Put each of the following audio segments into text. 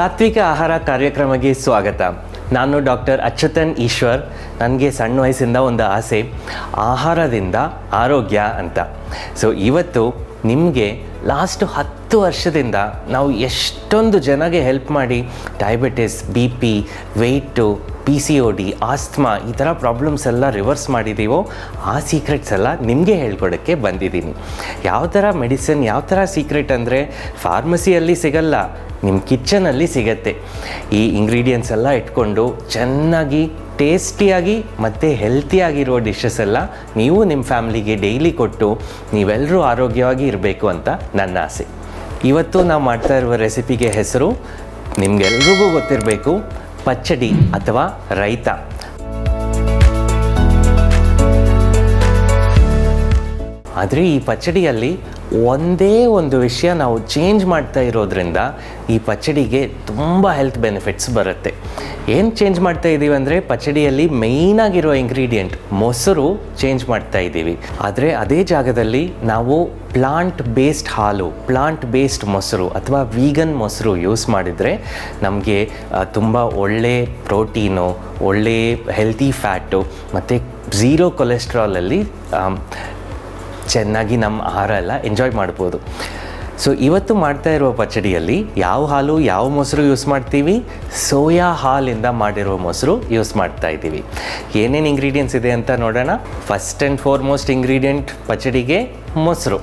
ಸಾತ್ವಿಕ ಆಹಾರ ಕಾರ್ಯಕ್ರಮಕ್ಕೆ ಸ್ವಾಗತ. ನಾನು ಡಾಕ್ಟರ್ ಅಚ್ಯುತನ್ ಈಶ್ವರ್. ನನಗೆ ಸಣ್ಣ ವಯಸ್ಸಿಂದ ಒಂದು ಆಸೆ, ಆಹಾರದಿಂದ ಆರೋಗ್ಯ ಅಂತ. ಸೊ ಇವತ್ತು ನಿಮಗೆ ಲಾಸ್ಟ್ ಹತ್ತು ವರ್ಷದಿಂದ ನಾವು ಎಷ್ಟೊಂದು ಜನಗೆ ಹೆಲ್ಪ್ ಮಾಡಿ diabetes B P weight P C O D asthma ಈ ಥರ ಪ್ರಾಬ್ಲಮ್ಸ್ ಎಲ್ಲ ರಿವರ್ಸ್ ಮಾಡಿದ್ದೀವೋ ಆ ಸೀಕ್ರೆಟ್ಸ್ ಎಲ್ಲ ನಿಮಗೆ ಹೇಳ್ಕೊಡೋಕ್ಕೆ ಬಂದಿದ್ದೀನಿ. ಯಾವ ಥರ ಮೆಡಿಸಿನ್ ಯಾವ ಥರ ಸೀಕ್ರೆಟ್ ಅಂದರೆ ಫಾರ್ಮಸಿಯಲ್ಲಿ ಸಿಗಲ್ಲ ನಿಮ್ಮ ಕಿಚನಲ್ಲಿ ಸಿಗತ್ತೆ. ಈ ಇಂಗ್ರೀಡಿಯೆಂಟ್ಸ್ ಎಲ್ಲ ಇಟ್ಕೊಂಡು ಚೆನ್ನಾಗಿ ಟೇಸ್ಟಿಯಾಗಿ ಮತ್ತು ಹೆಲ್ತಿಯಾಗಿರೋ ಡಿಶಸ್ ಎಲ್ಲ ನೀವು ನಿಮ್ಮ ಫ್ಯಾಮ್ಲಿಗೆ ಡೈಲಿ ಕೊಟ್ಟು ನೀವೆಲ್ಲರೂ ಆರೋಗ್ಯವಾಗಿ ಇರಬೇಕು ಅಂತ ನನ್ನ ಆಸೆ. ಇವತ್ತು ನಾವು ಮಾಡ್ತಾ ಇರುವ ರೆಸಿಪಿಗೆ ಹೆಸರು ನಿಮಗೆಲ್ರಿಗೂ ಗೊತ್ತಿರಬೇಕು, ಪಚ್ಚಡಿ ಅಥವಾ ರೈತ. ಆದರೆ ಈ ಪಚ್ಚಡಿಯಲ್ಲಿ ಒಂದೇ ಒಂದು ವಿಷಯ ನಾವು ಚೇಂಜ್ ಮಾಡ್ತಾ ಇರೋದ್ರಿಂದ ಈ ಪಚಡಿಗೆ ತುಂಬ ಹೆಲ್ತ್ ಬೆನಿಫಿಟ್ಸ್ ಬರುತ್ತೆ. ಏನು ಚೇಂಜ್ ಮಾಡ್ತಾ ಇದ್ದೀವಿ ಅಂದರೆ ಪಚ್ಚಡಿಯಲ್ಲಿ ಮೇಯ್ನಾಗಿರೋ ಇಂಗ್ರೀಡಿಯೆಂಟ್ ಮೊಸರು ಚೇಂಜ್ ಮಾಡ್ತಾ ಇದ್ದೀವಿ ಆದರೆ ಅದೇ ಜಾಗದಲ್ಲಿ ನಾವು ಪ್ಲಾಂಟ್ ಬೇಸ್ಡ್ ಹಾಲು ಪ್ಲಾಂಟ್ ಬೇಸ್ಡ್ ಮೊಸರು ಅಥವಾ ವೀಗನ್ ಮೊಸರು ಯೂಸ್ ಮಾಡಿದರೆ ನಮಗೆ ತುಂಬ ಒಳ್ಳೆ ಪ್ರೋಟೀನು ಒಳ್ಳೆ ಹೆಲ್ತಿ ಫ್ಯಾಟು ಮತ್ತು ಝೀರೋ ಕೊಲೆಸ್ಟ್ರಾಲಲ್ಲಿ ಚೆನ್ನಾಗಿ ನಮ್ಮ ಆಹಾರ ಎಲ್ಲ ಎಂಜಾಯ್ ಮಾಡ್ಬೋದು. ಸೊ ಇವತ್ತು ಮಾಡ್ತಾ ಇರುವ ಪಚಡಿಯಲ್ಲಿ ಯಾವ ಹಾಲು, ಯಾವ ಮೊಸರು ಯೂಸ್ ಮಾಡ್ತೀವಿ? ಸೋಯಾ ಹಾಲಿಂದ ಮಾಡಿರುವ ಮೊಸರು ಯೂಸ್ ಮಾಡ್ತಾ ಇದ್ದೀವಿ. ಏನೇನು ಇಂಗ್ರೀಡಿಯೆಂಟ್ಸ್ ಇದೆ ಅಂತ ನೋಡೋಣ. ಫಸ್ಟ್ ಆ್ಯಂಡ್ ಫಾರ್ಮೋಸ್ಟ್ ಇಂಗ್ರೀಡಿಯೆಂಟ್ ಪಚಡಿಗೆ ಮೊಸರು.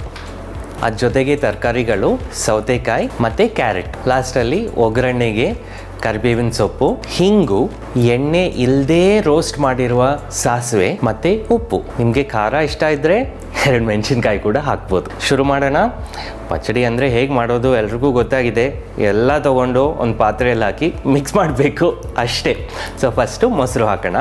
ಅದ ಜೊತೆಗೆ ತರಕಾರಿಗಳು, ಸೌತೆಕಾಯಿ ಮತ್ತು ಕ್ಯಾರೆಟ್. ಲಾಸ್ಟಲ್ಲಿ ಒಗ್ಗರಣೆಗೆ ಕರಿಬೇವಿನ ಸೊಪ್ಪು, ಹಿಂಗು, ಎಣ್ಣೆ ಇಲ್ಲದೇ ರೋಸ್ಟ್ ಮಾಡಿರುವ ಸಾಸಿವೆ ಮತ್ತು ಉಪ್ಪು. ನಿಮಗೆ ಖಾರ ಇಷ್ಟ ಇದ್ದರೆ ಎರಡು ಮೆಣಸಿನ್ಕಾಯಿ ಕೂಡ ಹಾಕ್ಬೋದು. ಶುರು ಮಾಡೋಣ. ಪಚಡಿ ಅಂದರೆ ಹೇಗೆ ಮಾಡೋದು ಎಲ್ರಿಗೂ ಗೊತ್ತಾಗಿದೆ. ಎಲ್ಲ ತೊಗೊಂಡು ಒಂದು ಪಾತ್ರೆಯಲ್ಲಿ ಹಾಕಿ ಮಿಕ್ಸ್ ಮಾಡಬೇಕು ಅಷ್ಟೇ. ಸೊ ಫಸ್ಟು ಮೊಸರು ಹಾಕೋಣ.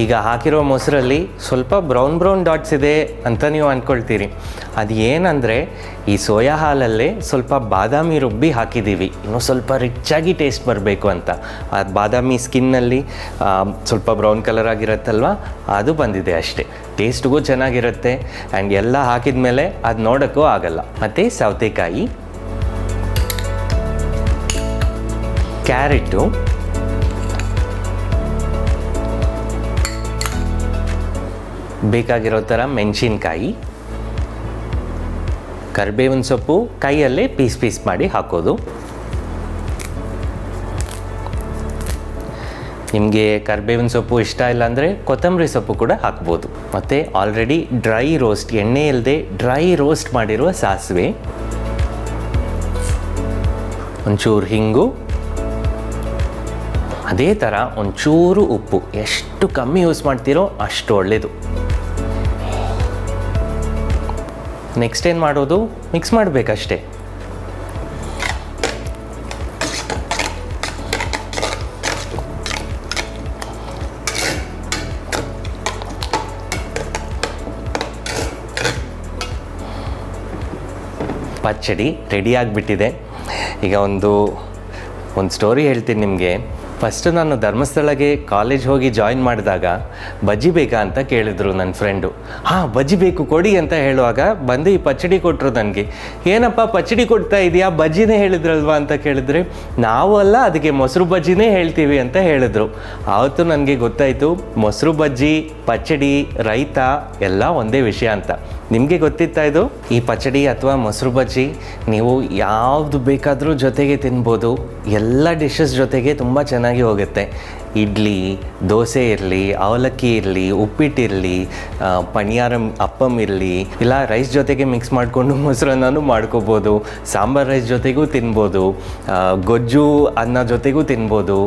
ಈಗ ಹಾಕಿರೋ ಮೊಸರಲ್ಲಿ ಸ್ವಲ್ಪ ಬ್ರೌನ್ ಬ್ರೌನ್ ಡಾಟ್ಸ್ ಇದೆ ಅಂತ ನೀವು ಅಂದ್ಕೊಳ್ತೀರಿ. ಅದು ಏನಂದರೆ ಈ ಸೋಯಾ ಹಾಲಲ್ಲೇ ಸ್ವಲ್ಪ ಬಾದಾಮಿ ರುಬ್ಬಿ ಹಾಕಿದ್ದೀವಿ. ಇನ್ನೂ ಸ್ವಲ್ಪ ರಿಚ್ಚಾಗಿ ಟೇಸ್ಟ್ ಬರಬೇಕು ಅಂತ. ಆ ಬಾದಾಮಿ ಸ್ಕಿನ್ನಲ್ಲಿ ಸ್ವಲ್ಪ ಬ್ರೌನ್ ಕಲರ್ ಆಗಿರುತ್ತಲ್ವ? ಅದು ಬಂದಿದೆ ಅಷ್ಟೇ. ಟೇಸ್ಟ್ಗೂ ಚೆನ್ನಾಗಿರುತ್ತೆ. ಆ್ಯಂಡ್ ಎಲ್ಲ ಹಾಕಿದ ಮೇಲೆ ಅದು ನೋಡೋಕ್ಕೂ ಆಗಲ್ಲ. ಮತ್ತು ಸೌತೆಕಾಯಿ, ಕ್ಯಾರೆಟು ಬೇಕಾಗಿರೋ ಥರ ಮೆಣಸಿನ್ಕಾಯಿ, ಕರಿಬೇವಿನ ಸೊಪ್ಪು, ಕೈಯಲ್ಲೇ ಪೀಸ್ ಪೀಸ್ ಮಾಡಿ ಹಾಕೋದು. ನಿಮಗೆ ಕರಿಬೇವಿನ ಸೊಪ್ಪು ಇಷ್ಟ ಇಲ್ಲ ಅಂದರೆ ಕೊತ್ತಂಬರಿ ಸೊಪ್ಪು ಕೂಡ ಹಾಕ್ಬೋದು. ಮತ್ತು ಆಲ್ರೆಡಿ ಡ್ರೈ ರೋಸ್ಟ್ ಎಣ್ಣೆ ಇಲ್ಲದೆ ಡ್ರೈ ರೋಸ್ಟ್ ಮಾಡಿರುವ ಸಾಸಿವೆ. ಒಂಚೂರು ಹಿಂಗು. ಅದೇ ಥರ ಒಂಚೂರು ಉಪ್ಪು. ಎಷ್ಟು ಕಮ್ಮಿ ಯೂಸ್ ಮಾಡ್ತೀರೋ ಅಷ್ಟು ಒಳ್ಳೆಯದು ನೆಕ್ಸ್ಟ್ ಏನು ಮಾಡೋದು? ಮಿಕ್ಸ್ ಮಾಡಬೇಕಷ್ಟೇ. ಪಚ್ಚಡಿ ರೆಡಿ ಆಗಿಬಿಟ್ಟಿದೆ. ಈಗ ಒಂದು ಒಂದು ಸ್ಟೋರಿ ಹೇಳ್ತೀನಿ ನಿಮಗೆ. ಫಸ್ಟು ನಾನು ಧರ್ಮಸ್ಥಳಗೆ ಕಾಲೇಜ್ ಹೋಗಿ ಜಾಯಿನ್ ಮಾಡಿದಾಗ, ಬಜ್ಜಿ ಬೇಕಾ ಅಂತ ಕೇಳಿದ್ರು ನನ್ನ ಫ್ರೆಂಡು ಹಾಂ, ಬಜ್ಜಿ ಬೇಕು, ಕೊಡಿ ಅಂತ ಹೇಳುವಾಗ ಬಂದು ಈ ಪಚ್ಚಡಿ ಕೊಟ್ಟರು ನನಗೆ. ಏನಪ್ಪ, ಪಚ್ಚಡಿ ಕೊಡ್ತಾ ಇದೆಯಾ? ಬಜ್ಜಿನೇ ಹೇಳಿದ್ರಲ್ವಾ ಅಂತ ಕೇಳಿದ್ರೆ, ನಾವು ಅಲ್ಲ, ಅದಕ್ಕೆ ಮೊಸರು ಬಜ್ಜಿನೇ ಹೇಳ್ತೀವಿ ಅಂತ ಹೇಳಿದ್ರು. ಆವತ್ತು ನನಗೆ ಗೊತ್ತಾಯಿತು, ಮೊಸರು ಬಜ್ಜಿ, ಪಚ್ಚಡಿ, ರೈತ, ಎಲ್ಲ ಒಂದೇ ವಿಷಯ ಅಂತ. ನಿಮಗೆ ಗೊತ್ತಿತ್ತಾ ಇದು? ಈ ಪಚಡಿ ಅಥವಾ ಮೊಸರು ಬಜ್ಜಿ ನೀವು ಯಾವುದು ಬೇಕಾದರೂ ಜೊತೆಗೆ ತಿನ್ಬೋದು. ಎಲ್ಲ ಡಿಶಸ್ ಜೊತೆಗೆ ತುಂಬ ಚೆನ್ನಾಗಿ ಹೋಗುತ್ತೆ. ಇಡ್ಲಿ, ದೋಸೆ ಇರಲಿ, ಅವಲಕ್ಕಿ ಇರಲಿ ಉಪ್ಪಿಟ್ಟಿರಲಿ ಪಣಿಯಾರಂ ಅಪ್ಪಮ್ ಇರಲಿ, ಇಲ್ಲ ರೈಸ್ ಜೊತೆಗೆ ಮಿಕ್ಸ್ ಮಾಡಿಕೊಂಡು ಮೊಸರನ್ನೂ ಮಾಡ್ಕೋಬೋದು, ಸಾಂಬಾರ್ ರೈಸ್ ಜೊತೆಗೂ ತಿನ್ಬೋದು ಗೊಜ್ಜು ಅನ್ನ ಜೊತೆಗೂ ತಿನ್ಬೋದು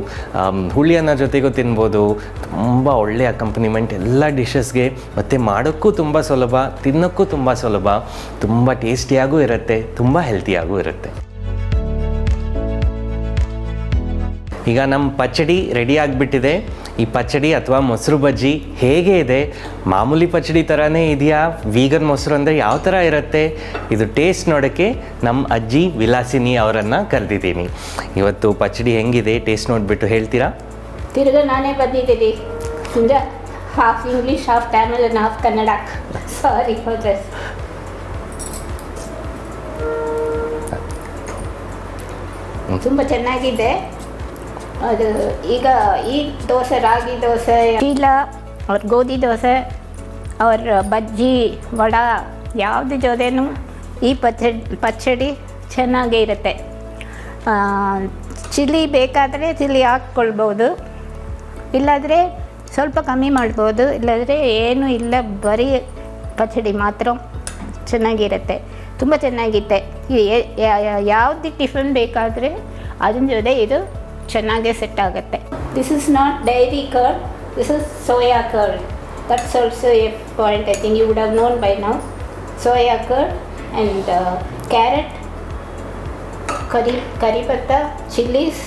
ಹುಳಿ ಅನ್ನ ಜೊತೆಗೂ ತಿನ್ಬೋದು. ತುಂಬ ಒಳ್ಳೆಯ ಅಕಂಪನಿಮೆಂಟ್ ಎಲ್ಲ ಡಿಶಸ್ಗೆ ಮತ್ತು ಮಾಡೋಕ್ಕೂ ತುಂಬ ಸುಲಭ, ತಿನ್ನೋಕ್ಕೂ ತುಂಬ ಸುಲಭ. ತುಂಬ ಟೇಸ್ಟಿಯಾಗೂ ಇರುತ್ತೆ, ತುಂಬ ಹೆಲ್ತಿಯಾಗೂ ಇರುತ್ತೆ. ಈಗ ನಮ್ಮ ಪಚಡಿ ರೆಡಿ ಆಗಿಬಿಟ್ಟಿದೆ. ಈ ಪಚಡಿ ಅಥವಾ ಮೊಸರು ಬಜ್ಜಿ ಹೇಗೆ ಇದೆ? ಮಾಮೂಲಿ ಪಚಡಿ ಥರನೇ ಇದೆಯಾ? ವೀಗನ್ ಮೊಸರು ಅಂದರೆ ಯಾವ ಥರ ಇರುತ್ತೆ? ಇದು ಟೇಸ್ಟ್ ನೋಡೋಕ್ಕೆ ನಮ್ಮ ಅಜ್ಜಿ ವಿಲಾಸಿನಿ ಅವರನ್ನು ಕರೆದಿದ್ದೀನಿ. ಇವತ್ತು ಪಚಡಿ ಹೆಂಗಿದೆ? ಟೇಸ್ಟ್ ನೋಡಿಬಿಟ್ಟು ಹೇಳ್ತೀರಾ? ನಾನೇ ಬಂದಿದ್ದೀನಿ. ಹಿಂಗೆ half English half Tamil and half Kannada ಸಾರಿ ಹೋದ್ರೆ ತುಂಬ ಚೆನ್ನಾಗಿದೆ. ಅದು ಈಗ ಈ ದೋಸೆ, ರಾಗಿ ದೋಸೆ ಚೀಲ ಅವ್ರ ಗೋಧಿ ದೋಸೆ, ಅವ್ರ ಬಜ್ಜಿ, ವಡ, ಯಾವುದು ಜೊತೆನೂ ಈ ಪಚಡಿ ಪಚ್ಚಡಿ ಚೆನ್ನಾಗೇ ಇರುತ್ತೆ. ಚಿಲ್ಲಿ ಬೇಕಾದರೆ ಚಿಲ್ಲಿ ಹಾಕ್ಕೊಳ್ಬೋದು. ಇಲ್ಲಾದರೆ ಸ್ವಲ್ಪ ಕಮ್ಮಿ ಮಾಡ್ಬೋದು. ಇಲ್ಲಾದರೆ ಏನೂ ಇಲ್ಲ, ಬರೀ ಪಚಡಿ ಮಾತ್ರ ಚೆನ್ನಾಗಿರುತ್ತೆ. ತುಂಬ ಚೆನ್ನಾಗಿತ್ತೆ. ಯಾವುದು ಟಿಫನ್ ಬೇಕಾದರೆ ಅದನ್ನ ಜೊತೆ ಇದು ಚೆನ್ನಾಗೇ ಸೆಟ್ ಆಗುತ್ತೆ. This is not dairy curd this is soya curd that's also a point I think you would have known by now soya curd and carrot curry curry patta chillies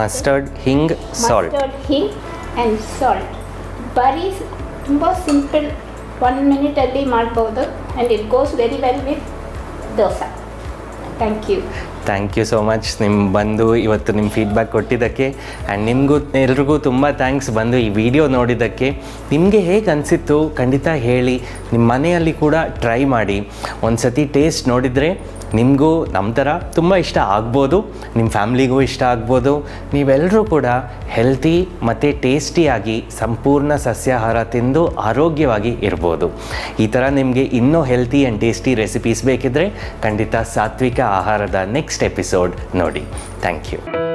mustard hing salt hing and salt ಬರೀ ತುಂಬ simple one ಮಿನಿಟಲ್ಲಿ ಮಾಡ್ಬೋದು. And it goes very well with dosa thank you thank you so much ನಿಮ್ಮ ಬಂದು ಇವತ್ತು ನಿಮ್ಮ feedback ಕೊಟ್ಟಿದ್ದಕ್ಕೆ. And ನಿಮಗೂ, ಎಲ್ರಿಗೂ ತುಂಬ ಥ್ಯಾಂಕ್ಸ್ ಬಂದು ಈ ವಿಡಿಯೋ ನೋಡಿದ್ದಕ್ಕೆ. ನಿಮಗೆ ಹೇಗೆ ಅನಿಸಿತ್ತು? ಖಂಡಿತ ಹೇಳಿ. ನಿಮ್ಮ ಮನೆಯಲ್ಲಿ ಕೂಡ ಟ್ರೈ ಮಾಡಿ. ಒಂದು ಸತಿ ಟೇಸ್ಟ್ ನೋಡಿದರೆ ನಿಮಗೂ ನಮ್ಮ ಥರ ತುಂಬ ಇಷ್ಟ ಆಗ್ಬೋದು ನಿಮ್ಮ ಫ್ಯಾಮ್ಲಿಗೂ ಇಷ್ಟ ಆಗ್ಬೋದು ನೀವೆಲ್ಲರೂ ಕೂಡ ಹೆಲ್ತಿ ಮತ್ತು ಟೇಸ್ಟಿಯಾಗಿ ಸಂಪೂರ್ಣ ಸಸ್ಯಾಹಾರ ತಿಂದು ಆರೋಗ್ಯವಾಗಿ ಇರ್ಬೋದು. ಈ ಥರ ನಿಮಗೆ ಇನ್ನೂ ಹೆಲ್ತಿ ಆ್ಯಂಡ್ ಟೇಸ್ಟಿ ರೆಸಿಪೀಸ್ ಬೇಕಿದ್ದರೆ ಖಂಡಿತ ಸಾತ್ವಿಕ ಆಹಾರದ ನೆಕ್ಸ್ಟ್ ಎಪಿಸೋಡ್ ನೋಡಿ. Thank you